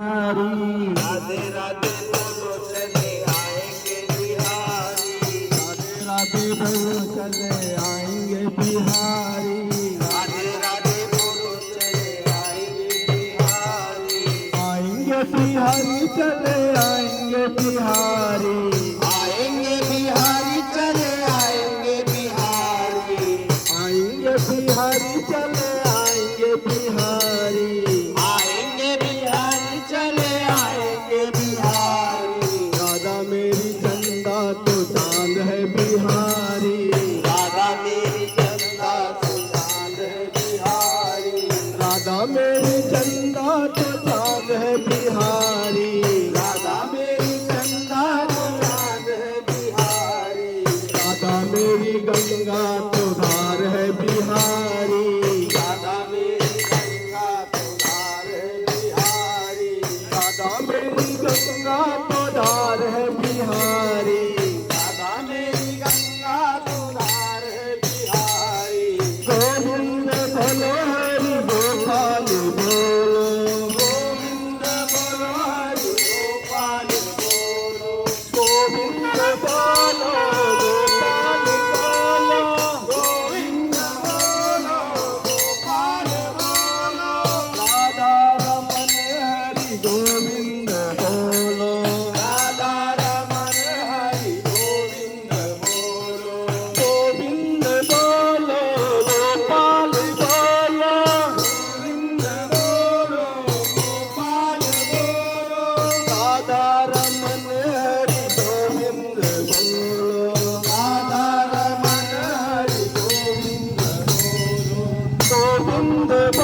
राधे राधे बोलो चले आएँगे बिहारी। राधे राधे बोलो चले आएँगे बिहारी। राधे राधे बोलो चले आएँगे बिहारी। आएँगे बिहारी चले आएँगे बिहारी। आएँगे बिहारी चले आएँगे बिहारी। आएँगे बिहारी चले तो चाँद है बिहारी। राधा मेरी चंदा सुजान है बिहारी। राधा मेरी चंदा तो चाँद है बिहारी। राधा मेरी चंदा सुजान है बिहारी। राधा मेरी गंगा तो धार है बिहारी। राधा मेरी गंगा तुमार है बिहारी। राधा मेरी गंगा ಹಿಂದೆ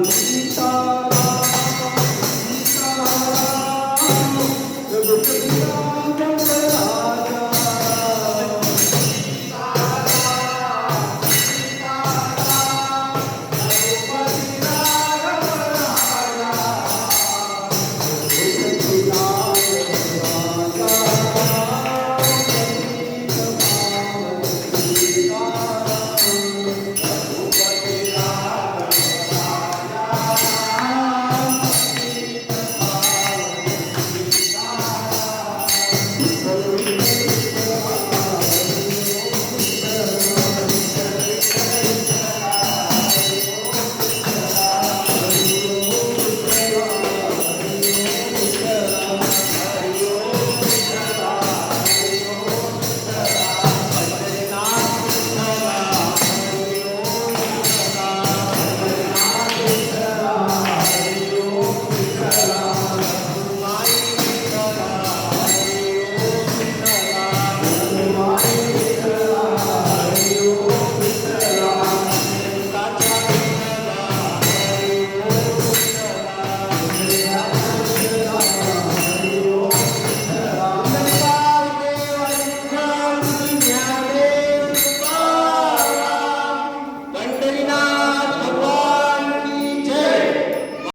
Lý do